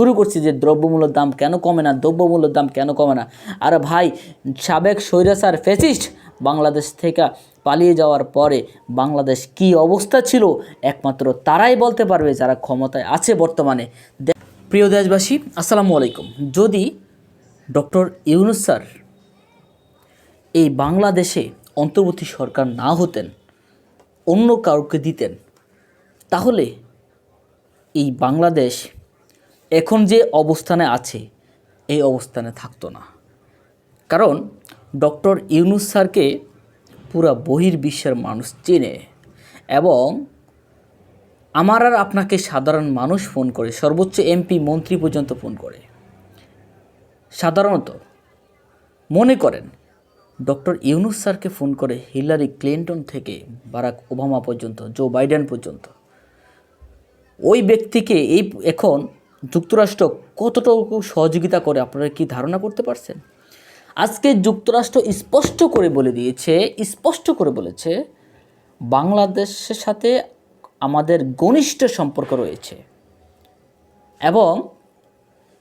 শুরু করছি যে দ্রব্যমূল্যের দাম কেন কমে না, দ্রব্যমূল্যের দাম কেন কমে না। আর ভাই, সাবেক স্বৈরাচার ফেসিস্ট বাংলাদেশ থেকে পালিয়ে যাওয়ার পরে বাংলাদেশ কি অবস্থা ছিল, একমাত্র তারাই বলতে পারবে যারা ক্ষমতায় আছে বর্তমানে। প্রিয় দেশবাসী, আসসালামু আলাইকুম। যদি ডক্টর ইউনুস স্যার এই বাংলাদেশে অন্তর্বর্তী সরকার না হতেন, অন্য কাউকে দিতেন, তাহলে এই বাংলাদেশ এখন যে অবস্থানে আছে, এই অবস্থানে থাকতো না। কারণ ডক্টর ইউনুস স্যারকে পুরা বহির্বিশ্বের মানুষ চেনে এবং আমার আর আপনাকে সাধারণ মানুষ ফোন করে, সর্বোচ্চ এমপি, মন্ত্রী পর্যন্ত ফোন করে। সাধারণত মনে করেন, ডক্টর ইউনুস স্যারকে ফোন করে হিলারি ক্লিন্টন থেকে বারাক ওবামা পর্যন্ত, জো বাইডেন পর্যন্ত। ওই ব্যক্তিকে এই, এখন যুক্তরাষ্ট্র কতটুকু সহযোগিতা করে? আপনারা কি ধারণা করতে পারছেন? আজকে যুক্তরাষ্ট্র স্পষ্ট করে বলে দিয়েছে, স্পষ্ট করে বলেছে বাংলাদেশের সাথে আমাদের ঘনিষ্ঠ সম্পর্ক রয়েছে এবং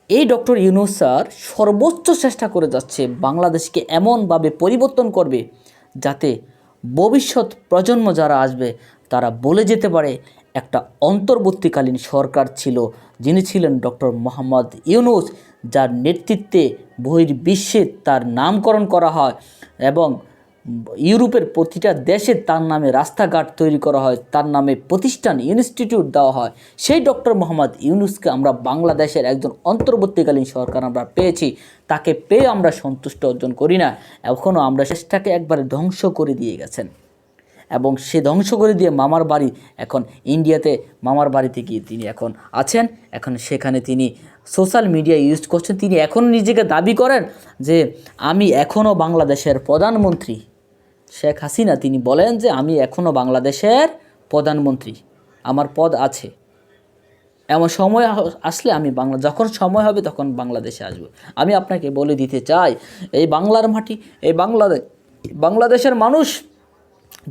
এই ডক্টর ইউনুস স্যার সর্বোচ্চ চেষ্টা করে যাচ্ছে বাংলাদেশকে এমনভাবে পরিবর্তন করবে যাতে ভবিষ্যৎ প্রজন্ম যারা আসবে তারা বলে যেতে পারে একটা অন্তর্বর্তীকালীন সরকার ছিল, যিনি ছিলেন ডক্টর মোহাম্মদ ইউনুস, যার নেতৃত্বে বহির্বিশ্বে তার নামকরণ করা হয় এবং ইউরোপের প্রতিটা দেশে তার নামে রাস্তাঘাট তৈরি করা হয়, তার নামে প্রতিষ্ঠান, ইনস্টিটিউট দেওয়া হয়। সেই ডক্টর মোহাম্মদ ইউনুসকে আমরা বাংলাদেশের একজন অন্তর্বর্তীকালীন সরকার আমরা পেয়েছি। তাকে পেয়ে আমরা সন্তুষ্ট অর্জন করি না। এখনও আমরা শেষটাকে একবারে ধ্বংস করে দিয়ে গেছেন। এবং সে ধ্বংস করে দিয়ে মামার বাড়ি এখন ইন্ডিয়াতে মামার বাড়িতে গিয়ে তিনি এখন আছেন। এখন সেখানে তিনি সোশ্যাল মিডিয়া ইউজ করছেন। তিনি এখন নিজেকে দাবি করেন যে আমি এখনও বাংলাদেশের প্রধানমন্ত্রী। শেখ হাসিনা তিনি বলেন যে আমি এখনও বাংলাদেশের প্রধানমন্ত্রী। আমার পদ আছে। এমন সময় আসলে আমি বাংলা, যখন সময় হবে তখন বাংলাদেশে আসব। আমি আপনাকে বলে দিতে চাই, এই বাংলার মাটি, এই বাংলাদেশ বাংলাদেশের মানুষ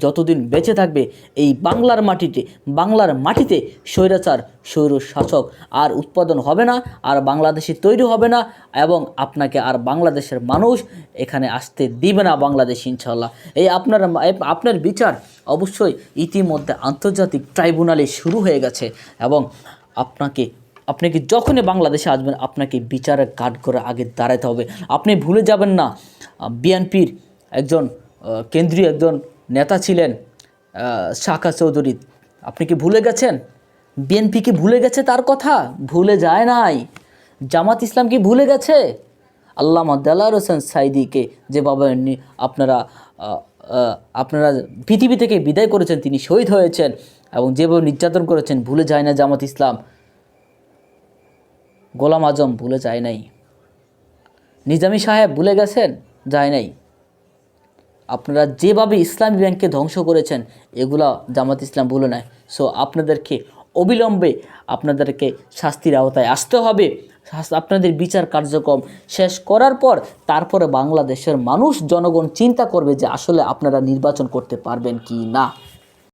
যতদিন বেঁচে থাকবে এই বাংলার মাটিতে বাংলার মাটিতে স্বৈরাচার স্বৈর শাসক আর উৎপাদন হবে না, আর বাংলাদেশি তৈরি হবে না, এবং আপনাকে আর বাংলাদেশের মানুষ এখানে আসতে দিবে না বাংলাদেশ ইনশাল্লাহ এই আপনার আপনার বিচার অবশ্যই ইতিমধ্যে আন্তর্জাতিক ট্রাইব্যুনালে শুরু হয়ে গেছে, এবং আপনাকে আপনাকে যখনই বাংলাদেশে আসবেন, আপনাকে বিচারের কাঠ করে আগে দাঁড়াতে হবে। আপনি ভুলে যাবেন না বিএনপির একজন কেন্দ্রীয় একজন নেতা ছিলেন শাখা চৌধুরী। আপনি কি ভুলে গেছেন? বিএনপি কি ভুলে গেছে তার কথা? ভুলে যায় নাই। জামাত ইসলাম কি ভুলে গেছে? আল্লামা দেলার হোসেন সাইদিকে যেভাবে আপনারা আপনারা পৃথিবী থেকে বিদায় করেছেন, তিনি শহীদ হয়েছেন এবং যেভাবে নির্যাতন করেছেন, ভুলে যায় না জামাত ইসলাম। গোলাম আজম ভুলে যায় নাই। নিজামী সাহেব ভুলে গেছেন? যায় নাই। আপনারা যেভাবে ইসলামী ব্যাংককে ধ্বংস করেছেন, এগুলা জামাত ইসলাম ভুলে নেয় সো আপনাদেরকে অবিলম্বে আপনাদেরকে শাস্তির আওতায় আসতে হবে। আপনাদের বিচার কার্যক্রম শেষ করার পর তারপরে বাংলাদেশের মানুষ, জনগণ চিন্তা করবে যে আসলে আপনারা নির্বাচন করতে পারবেন কি না।